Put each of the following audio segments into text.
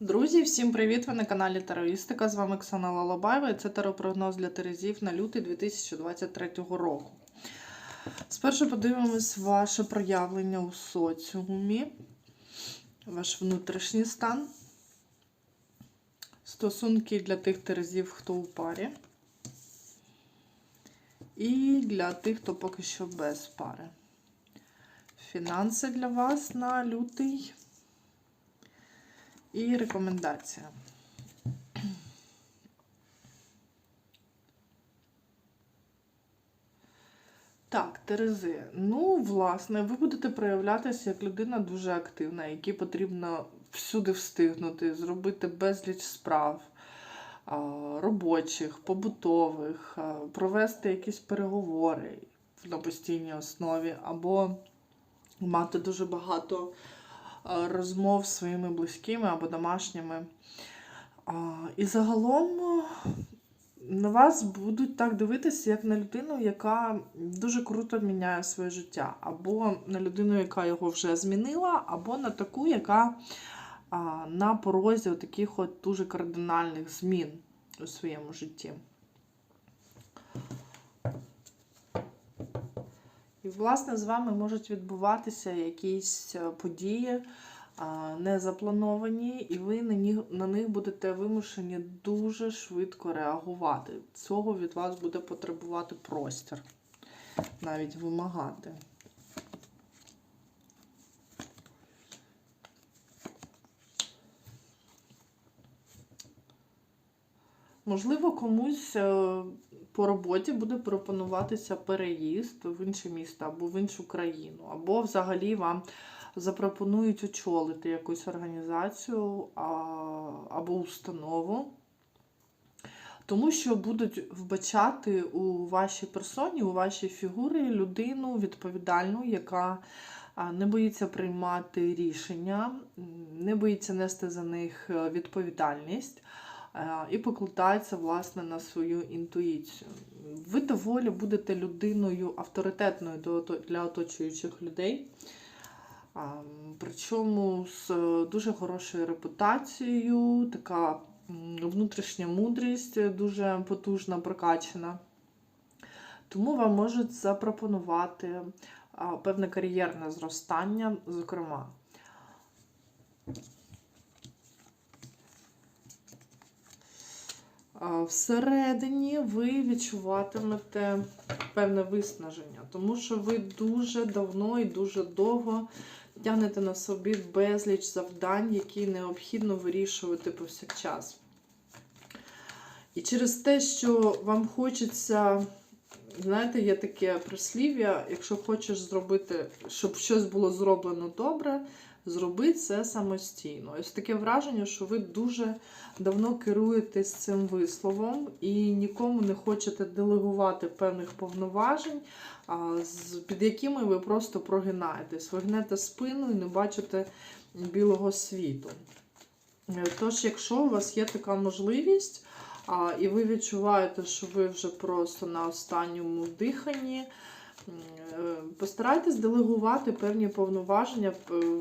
Друзі, всім привіт! Ви на каналі Тароїстика. З вами Оксана Лалабаєва і це таропрогноз для Терезів на лютий 2023 року. Спершу подивимось ваше проявлення у соціумі, ваш внутрішній стан, стосунки для тих терезів, хто у парі, і для тих, хто поки що без пари. Фінанси для вас на лютий. І рекомендація. Так, Терези. Ну, власне, ви будете проявлятися як людина дуже активна, якій потрібно всюди встигнути, зробити безліч справ робочих, побутових, провести якісь переговори на постійній основі, або мати дуже багато розмов з своїми близькими або домашніми. І загалом на вас будуть так дивитися, як на людину, яка дуже круто міняє своє життя, або на людину, яка його вже змінила, або на таку, яка на порозі таких от дуже кардинальних змін у своєму житті. Власне, з вами можуть відбуватися якісь е, події а, не заплановані, і ви на них, на них будете вимушені дуже швидко реагувати. Цього від вас буде потребувати простір, навіть вимагати. Можливо, комусь е, по роботі буде пропонуватися переїзд в інше місто або в іншу країну, або взагалі вам запропонують очолити якусь організацію або установу. Тому що будуть вбачати у вашій персоні, у вашій фігурі людину відповідальну, яка не боїться приймати рішення, не боїться нести за них е, відповідальність і покладається власне на свою інтуїцію. Ви доволі будете людиною авторитетною для оточуючих людей. Причому з е, дуже хорошою репутацією, така внутрішня мудрість дуже потужна, прокачана. Тому вам можуть запропонувати певне кар'єрне зростання, зокрема. Всередині ви відчуватимете певне виснаження, тому що ви дуже давно і дуже довго тягнете на собі безліч завдань, які необхідно вирішувати повсякчас. І через те, що вам хочеться, знаєте, є таке прислів'я, якщо хочеш зробити, щоб щось було зроблено добре, зроби це самостійно. Ось таке враження, що ви дуже давно керуєтесь цим висловом і нікому не хочете делегувати певних повноважень, під якими ви просто прогинаєтесь, ви гнете спину і не бачите білого світу. Е, Тож, якщо у вас є така можливість, і ви відчуваєте, що ви вже просто на останньому диханні, постарайтесь делегувати певні повноваження,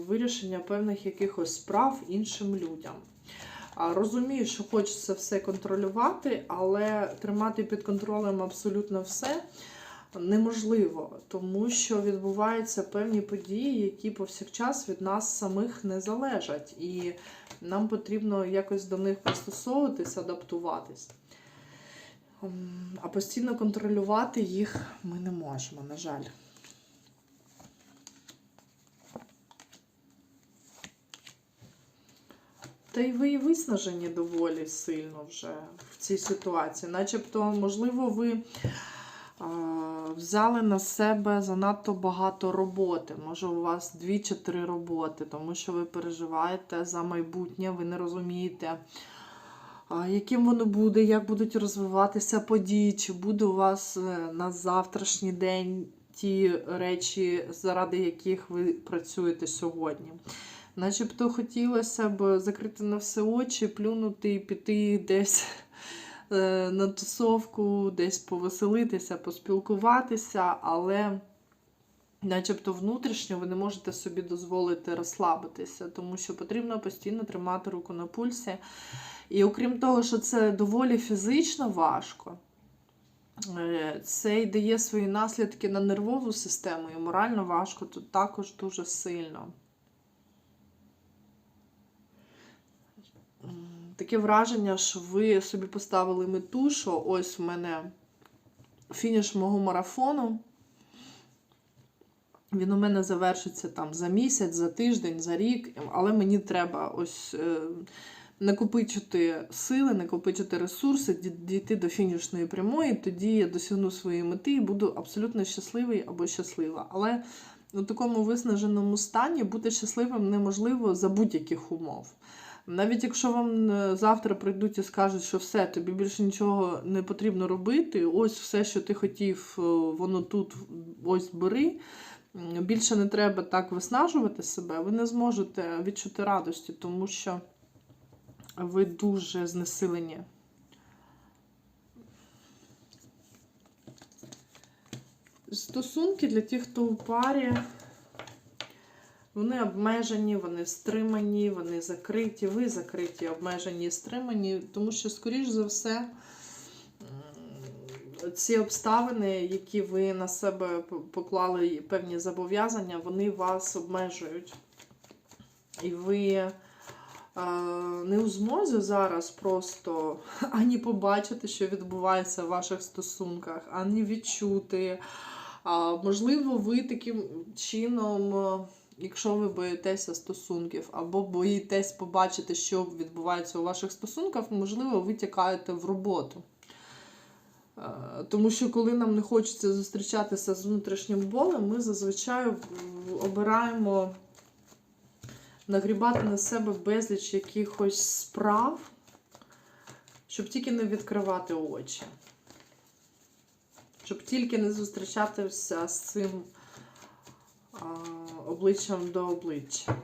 вирішення певних якихось справ іншим людям. Розумію, що хочеться все контролювати, але тримати під контролем абсолютно все неможливо, тому що відбуваються певні події, які повсякчас від нас самих не залежать, і нам потрібно якось до них пристосовуватись, адаптуватись. М, А постійно контролювати їх ми не можемо, на жаль. Та й ви і виснажені доволі сильно вже в цій ситуації. Начебто, можливо, ви а, взяли на себе занадто багато роботи. Може, у вас дві чи три роботи, тому що ви переживаєте за майбутнє, ви не розумієте, яким воно буде, як будуть розвиватися події, чи буде у вас е, на завтрашній день ті речі, заради яких ви працюєте сьогодні. Начебто хотілося б закрити на все очі, плюнути і піти десь е, на тусовку, десь повеселитися, поспілкуватися, але начебто внутрішньо ви не можете собі дозволити розслабитися, тому що потрібно постійно тримати руку на пульсі. І окрім того, що це доволі фізично важко, е, це й дає свої наслідки на нервову систему, і морально важко тут також дуже сильно. Таке враження, що ви собі поставили мету, що ось в мене фініш мого марафону. Він у мене завершиться там за місяць, за тиждень, за рік, але мені треба ось е, накопичити сили, накопичити ресурси, дійти до фінішної прямої, тоді я досягну своєї мети і буду абсолютно щасливий або щаслива. Але у такому виснаженому стані бути щасливим неможливо за будь-яких умов. Навіть якщо вам е, завтра прийдуть і скажуть, що все, тобі більше нічого не потрібно робити, ось все, що ти хотів, е, воно тут, ось бери. Більше не треба так виснажувати себе, ви не зможете відчути радості, тому що ви дуже знесилені. Стосунки для тих, хто у парі, вони обмежені, вони стримані, вони закриті, ви закриті, обмежені, стримані, тому що, скоріш за все, ці обставини, які ви на себе поклали певні зобов'язання, вони вас обмежують. І ви е, не у змозі зараз просто ані побачити, що відбувається в ваших стосунках, ані відчути. Можливо, ви таким чином, е, якщо ви боїтеся стосунків, або боїтесь побачити, що відбувається у ваших стосунках, можливо, ви тікаєте в роботу. Е, Тому що коли нам не хочеться зустрічатися з внутрішнім болем, ми зазвичай обираємо нагрібати на себе безліч якихось справ, щоб тільки не відкривати очі. Щоб тільки не зустрічатися з цим обличчям до обличчя.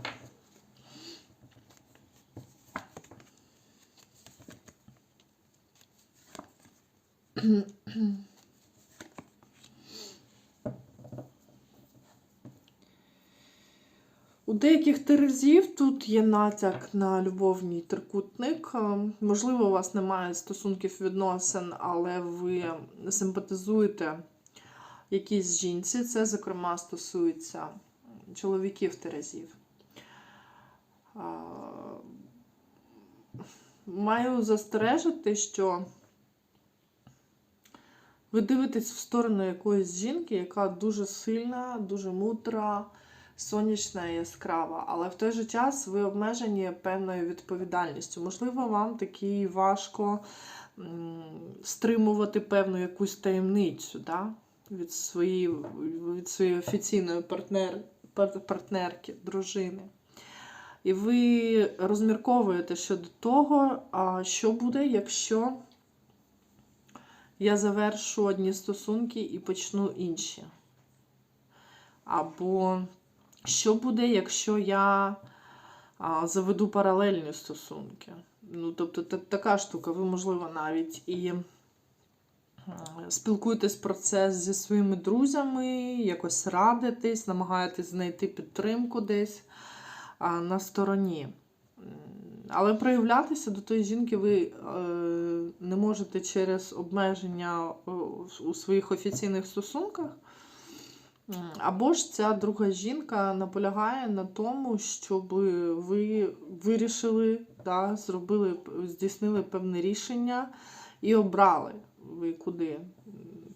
У деяких терезів тут є натяк на любовний трикутник. Е, Можливо, у вас немає стосунків відносин, але ви симпатизуєте якійсь жінці. Це, зокрема, стосується чоловіків терезів. Е, Маю застережити, що ви дивитесь в сторону якоїсь жінки, яка дуже сильна, дуже мудра, сонячна яскрава, але в той же час ви обмежені певною відповідальністю. Можливо, вам таки важко стримувати певну якусь таємницю да? від, своєї, від своєї офіційної партнер, партнерки, дружини. І ви розмірковуєте щодо того, що буде, якщо я завершу одні стосунки і почну інші. Або що буде, якщо я заведу паралельні стосунки? Ну, тобто, та- така штука, ви, можливо, навіть і спілкуєтесь про це зі своїми друзями, якось радитесь, намагаєтесь знайти підтримку десь на стороні. Але проявлятися до тої жінки ви е, не можете через обмеження е, у своїх офіційних стосунках. Або ж ця друга жінка наполягає на тому, щоб ви вирішили, да, зробили, здійснили певне рішення і обрали ви куди?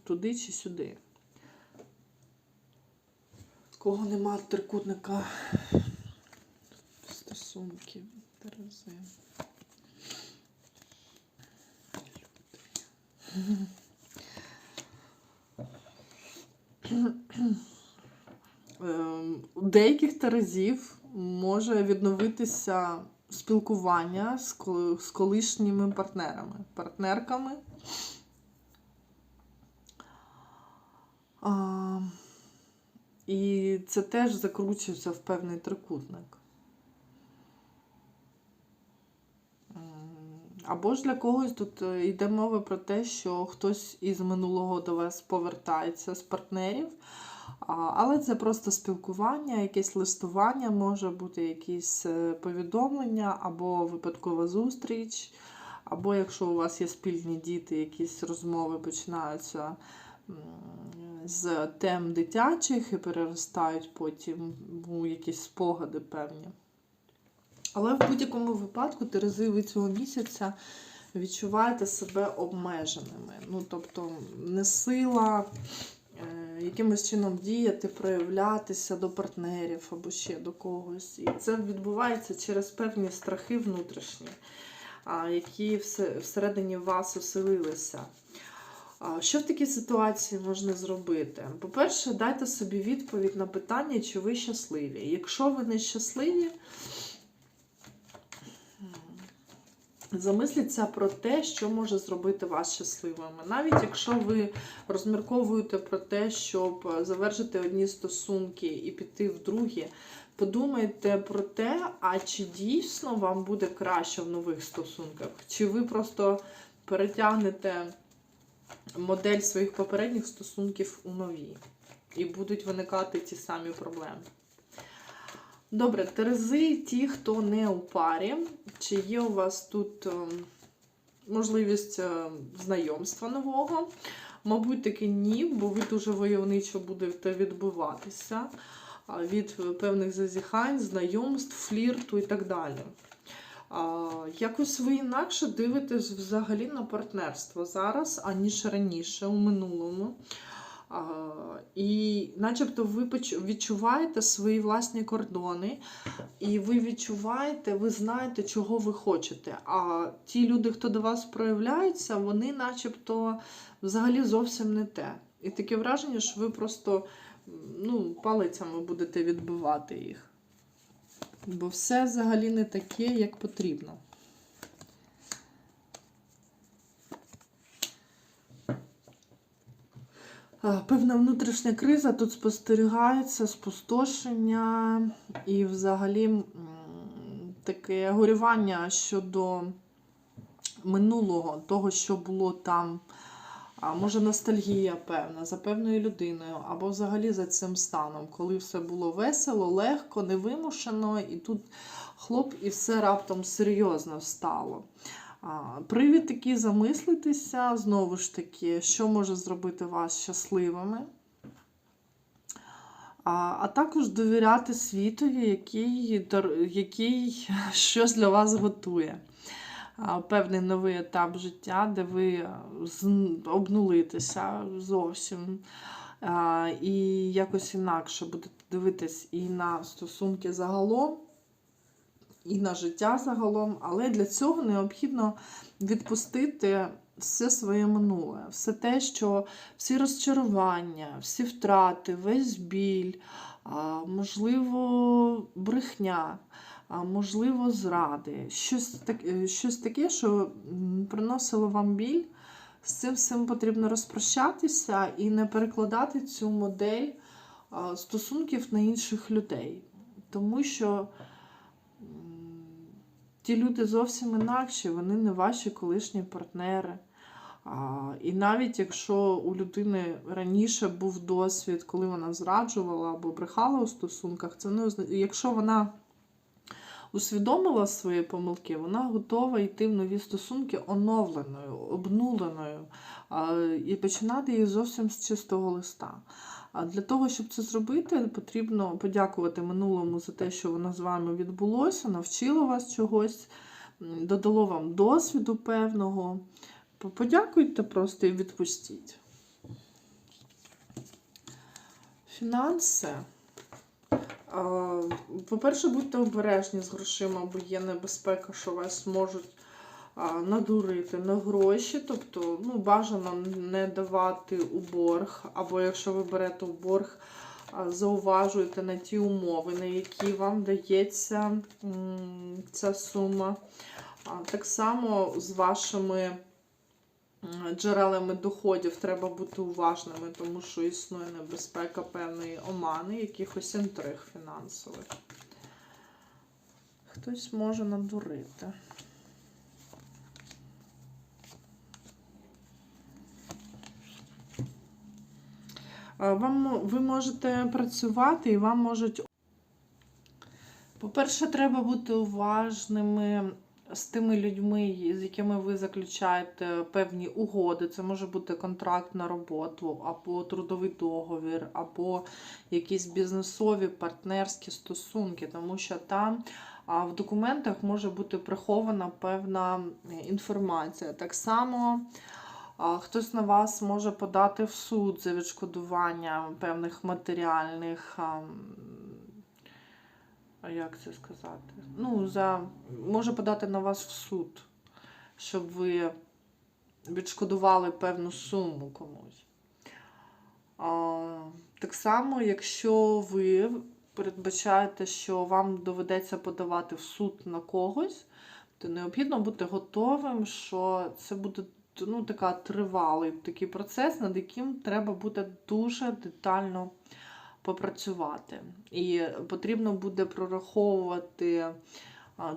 Туди чи сюди. Кого нема трикутника стосунків Терези. Ем, У деяких терезів може відновитися спілкування з колишніми партнерами, партнерками. І це теж закручується в певний трикутник. Або ж для когось тут е, йде мова про те, що хтось із минулого до вас повертається з партнерів, Але це просто спілкування, якесь листування, може бути якісь е, повідомлення або випадкова зустріч, або якщо у вас є спільні діти, якісь розмови починаються з тем дитячих і переростають потім у якісь спогади певні. Але в будь-якому випадку Терези цього місяця відчуваєте себе обмеженими. Ну, тобто, не сила е, якимось чином діяти, проявлятися до партнерів або ще до когось. І це відбувається через певні страхи внутрішні, які все- всередині вас оселилися. Що в такій ситуації можна зробити? По-перше, дайте собі відповідь на питання, чи ви щасливі. Якщо ви не щасливі, замисліться про те, що може зробити вас щасливими. Навіть якщо ви розмірковуєте про те, щоб завершити одні стосунки і піти в другі, подумайте про те, а чи дійсно вам буде краще в нових стосунках, чи ви просто перетягнете модель своїх попередніх стосунків у нові, і будуть виникати ті самі проблеми. Добре, терези, ті, хто не у парі, чи є у вас тут ем, можливість е, знайомства нового? Мабуть, таки ні, бо ви дуже войовничо будете відбуватися від е, певних зазіхань, знайомств, флірту і так далі. Якось ви інакше дивитесь взагалі на партнерство зараз, аніж раніше, у минулому. І начебто ви відчуваєте свої власні кордони, і ви відчуваєте, ви знаєте, чого ви хочете. А ті люди, хто до вас проявляються, вони начебто взагалі зовсім не те. І таке враження, що ви просто ну, палицями будете відбивати їх. Бо все взагалі не таке, як потрібно. Певна внутрішня криза тут спостерігається, спустошення і взагалі таке горювання щодо минулого, того, що було там. А може ностальгія певна за певною людиною, або взагалі за цим станом, коли все було весело, легко, невимушено, і тут хлоп, і все раптом серйозно стало. Привід такий замислитися, знову ж таки, що може зробити вас щасливими. А, також довіряти світові, який, який щось для вас готує. Певний новий етап життя, де ви обнулитеся зовсім. І якось інакше будете дивитись і на стосунки загалом, і на життя загалом, але для цього необхідно відпустити все своє минуле, все те, що всі розчарування, всі втрати, весь біль, можливо, брехня, можливо, зради, щось, е, таке, що приносило вам біль. З цим всім потрібно розпрощатися і не перекладати цю модель стосунків на інших людей. Тому що ті люди зовсім інакші, вони не ваші колишні партнери. А, і навіть якщо у людини раніше був досвід, коли вона зраджувала або брехала у стосунках, це не означає, якщо вона усвідомила свої помилки, вона готова йти в нові стосунки оновленою, обнуленою і починати їх зовсім з чистого листа. А для того, щоб це зробити, потрібно подякувати минулому за те, що воно з вами відбулося, навчило вас чогось, додало вам досвіду певного. Подякуйте просто і відпустіть. Фінанси. По-перше, будьте обережні з грошима, бо є небезпека, що вас можуть надурити на гроші. Тобто, ну, бажано не давати у борг, або якщо ви берете у борг, зауважуйте на ті умови, на які вам дається ця сума. Так само з вашими джерелами доходів треба бути уважними, тому що існує небезпека певної омани, якихось інтриг фінансових. Хтось може надурити. Вам, ви можете працювати і вам можуть. По-перше, треба бути уважними з тими людьми, з якими ви заключаєте певні угоди. Це може бути контракт на роботу, або трудовий договір, або якісь бізнесові партнерські стосунки, тому що там в документах може бути прихована певна інформація. Так само. Хтось на вас може подати в суд за відшкодування певних матеріальних, а, як це сказати? Ну, за, може подати на вас в суд, щоб ви відшкодували певну суму комусь. А, так само, якщо ви передбачаєте, що вам доведеться подавати в суд на когось, то необхідно бути готовим, що це буде ну, така тривалий такий процес, над яким треба буде дуже детально попрацювати. І потрібно буде прораховувати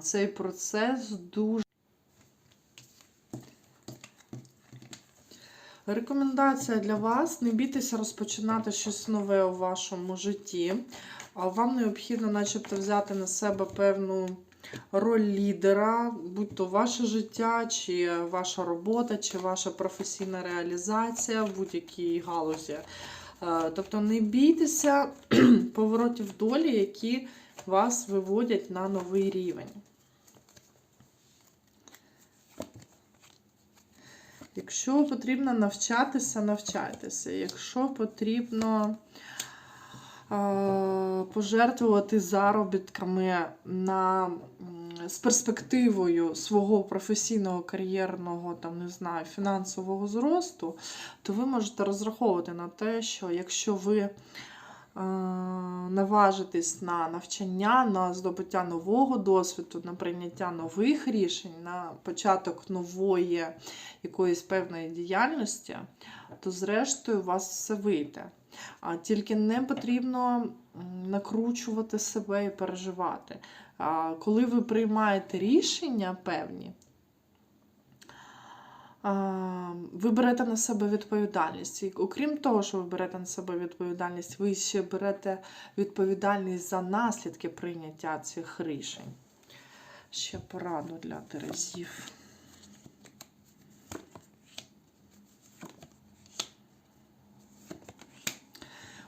цей процес дуже. Рекомендація для вас: не бійтеся розпочинати щось нове у вашому житті. Вам необхідно, начебто, взяти на себе певну роль лідера, будь то ваше життя, чи ваша робота, чи ваша професійна реалізація в будь-якій галузі. Е, Тобто не бійтеся поворотів долі, які вас виводять на новий рівень. Якщо потрібно навчатися, навчайтеся. Якщо потрібно е, пожертвувати заробітками на, з перспективою свого професійного, кар'єрного, там, не знаю, фінансового зросту, то ви можете розраховувати на те, що якщо ви е, наважитесь на навчання, на здобуття нового досвіду, на прийняття нових рішень, на початок нової якоїсь певної діяльності, то зрештою у вас все вийде. А тільки не потрібно накручувати себе і переживати. А коли ви приймаєте рішення певні, ви берете на себе відповідальність. І окрім того, що ви берете на себе відповідальність, ви ще берете відповідальність за наслідки прийняття цих рішень. Ще пораду для Терезів.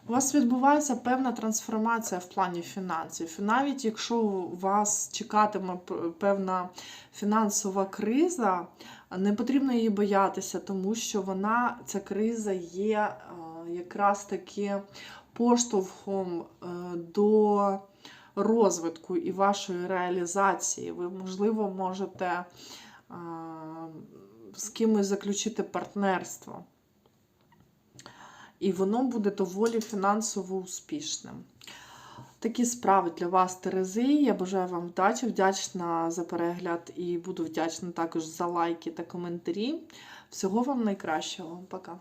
У вас відбувається певна трансформація в плані фінансів. Навіть якщо вас чекатиме певна фінансова криза, не потрібно її боятися, тому що вона, ця криза є е, якраз таки поштовхом е, до розвитку і вашої реалізації. Ви, можливо, можете е, з кимось заключити партнерство і воно буде доволі фінансово успішним. Такі справи для вас, Терези. Я бажаю вам вдачі, вдячна за перегляд і буду вдячна також за лайки та коментарі. Всього вам найкращого. Пока.